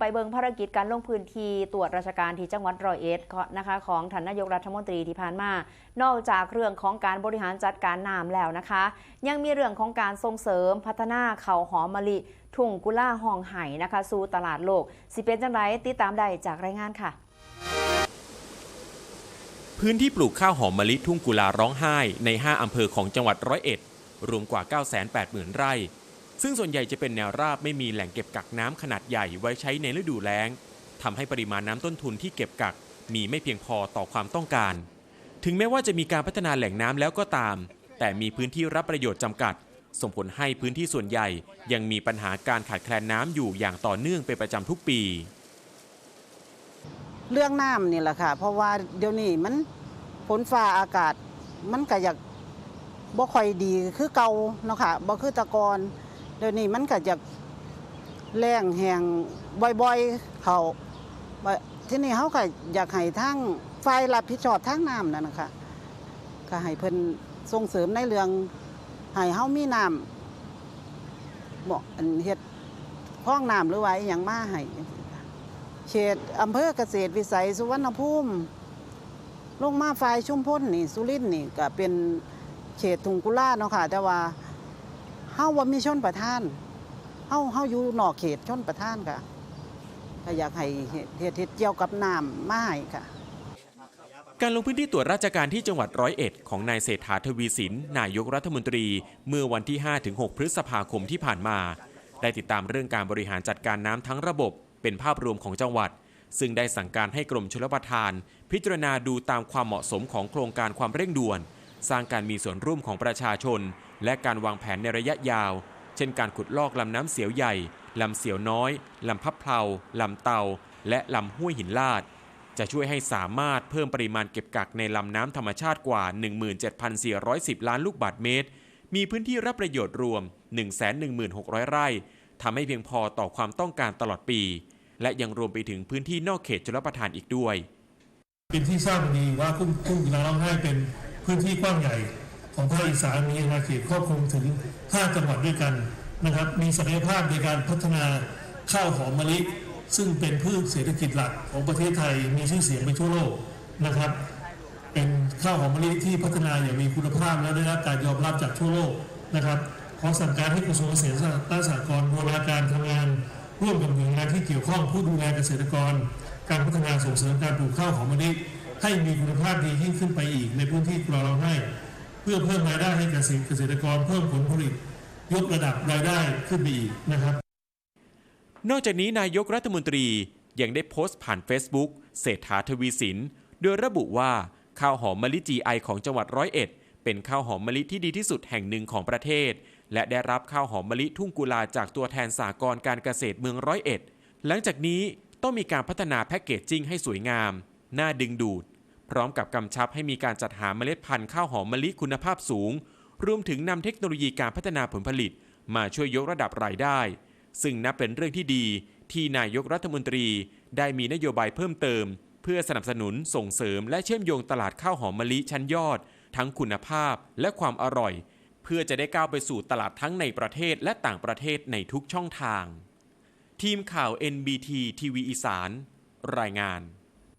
ไปเบิงภารกิจการลงพื้นที่ตรวจราชการที่จังหวัดร้อยเอ็ดนะคะของท่านนายกรัฐมนตรีที่ผ่านมา นอกจากเรื่องของการบริหารจัดการน้ำแล้วนะคะ ยังมีเรื่องของการส่งเสริมพัฒนาเขาหอมมะลิ ทุ่งกุล่าห้องไห่นะคะสู่ตลาดโลก สิเป็นจังไรติดตามได้จากรายงานค่ะ พื้นที่ปลูกข้าวหอมมะลิทุ่งกุลาร้องไห้ใน 5 อำเภอของจังหวัดร้อยเอ็ดรวมกว่า 980,000 ไร่ ซึ่งส่วนใหญ่จะเป็นแนวราบไม่มีแหล่งเก็บกักน้ำขนาดใหญ่ไว้ใช้ในฤดูแล้งทำให้ปริมาณน้ำต้นทุนที่เก็บกักมีไม่เพียงพอต่อความต้องการ ถึงแม้ว่าจะมีการพัฒนาแหล่งน้ำแล้วก็ตาม แต่มีพื้นที่รับประโยชน์จำกัด ส่งผลให้พื้นที่ส่วนใหญ่ ยังมีปัญหาการขาดแคลนน้ำอยู่อย่างต่อเนื่องเป็นประจำทุกปี เรื่องน้ำนี่แหละค่ะ เพราะว่าเดี๋ยวนี้มันฝนฟ้าอากาศมันก็อยากบ่ค่อยดีคือเก่าเนาะค่ะบ่คือตะกอน เดี๋ยวนี้มันก็อยากแรงแหงบ่อยๆเขาที่นี่เขาก็อยากให้ทั้งฝ่ายรับผิดชอบทางน้ำนั่นนะคะก็ให้เพิ่นส่งเสริมในเรื่องให้เฮามีน้ำบ่อันเฮ็ดคลองน้ำหรือว่าอหยังมาให้เขตอำเภอเกษตรวิสัยสุวรรณภูมิลงมาฝ่ายชุมพลนี่สุรินทร์นี่ก็เป็นเขตทุงกุลาเนาะค่ะ แต่ว่า เฮาว่ามีชนประทานเฮาเฮาอยู่นอกเขตชนประทานค่ะก็อยากให้เฮ็ดเฮ็ดเฮ็ดเกี่ยวกับน้ำมาให้ค่ะการลงพื้นที่ตรวจราชการที่จังหวัดร้อยเอ็ดของนายเศรษฐาทวีสิน นายกรัฐมนตรี เมื่อวันที่ 5-6 พฤษภาคมที่ผ่านมา ได้ติดตามเรื่องการบริหารจัดการน้ำทั้งระบบ เป็นภาพรวมของจังหวัด ซึ่งได้สั่งการให้กรมชลประทาน พิจารณาดูตามความเหมาะสมของโครงการความเร่งด่วน สร้างการมีส่วนร่วมของประชาชน และการวางแผนในระยะยาว เช่นการขุดลอกลำน้ำเสียวใหญ่ ลำเสียวน้อย ลำพับเพลาลำเตา และลำห้วยหินลาด จะช่วยให้สามารถเพิ่มปริมาณเก็บกักในลำน้ำธรรมชาติกว่า 17,410 ล้านลูกบาศก์เมตร มีพื้นที่รับประโยชน์รวม 116,000 ไร่ทำให้เพียงพอต่อความต้องการตลอดปี และยังรวมไปถึงพื้นที่นอกเขตชลประทานอีกด้วย เป็นที่ทราบดีว่าทุ่งทุ่งกุลาร้องไห้เป็น พื้นที่กว้างใหญ่ของภาคอีสานมีอาณาเขตครอบคลุมถึง 5 จังหวัดด้วยกันนะครับ มีศักยภาพในการพัฒนาข้าวหอมมะลิ ซึ่งเป็นพืชเศรษฐกิจหลักของประเทศไทยมีชื่อเสียงไปทั่วโลกนะครับ เป็นข้าวหอมมะลิที่พัฒนาอย่างมีคุณภาพและได้รับการยอมรับจากทั่วโลกนะครับขอสั่งการให้กระทรวงเกษตรและสหกรณ์บูรณาการทำงาน ร่วมกับหน่วยงานที่เกี่ยวข้องผู้ดูแลเกษตรกร การพัฒนาส่งเสริมการปลูกข้าวหอมมะลิ ให้มีคุณภาพดียิ่งขึ้นไปอีก ในพื้นที่กรอเราให้ เพื่อเพิ่มรายได้ให้กับเกษตรกรเพิ่มผลผลิต ยกระดับรายได้ขึ้นไปอีกนะครับ นอกจากนี้นายกรัฐมนตรียังได้โพสต์ผ่าน Facebook เศรษฐาทวีสิน โดยระบุว่าข้าวหอมมะลิ GI ของจังหวัดร้อยเอ็ด เป็นข้าวหอมมะลิที่ดีที่สุดแห่งหนึ่งของประเทศ และได้รับข้าวหอมมะลิทุ่งกุลาจากตัวแทนสากรการเกษตรเมืองร้อยเอ็ด หลังจากนี้ต้องมีการพัฒนาแพ็กเกจจิ้งให้สวยงาม น่าดึงดูด พร้อมกับกำชับให้มีการจัดหาเมล็ดพันธุ์ข้าวหอมมะลิคุณภาพสูง รวมถึงนำเทคโนโลยีการพัฒนาผลผลิต มาช่วยยกระดับรายได้ ซึ่งนับเป็นเรื่องที่ดี ที่นายกรัฐมนตรีได้มีนโยบายเพิ่มเติม เพื่อสนับสนุนส่งเสริมและเชื่อมโยงตลาดข้าวหอมมะลิชั้นยอด ทั้งคุณภาพและความอร่อย เพื่อจะได้ก้าวไปสู่ตลาดทั้งในประเทศและต่างประเทศในทุกช่องทาง ทีมข่าว NBT ทีวีอีสาน รายงาน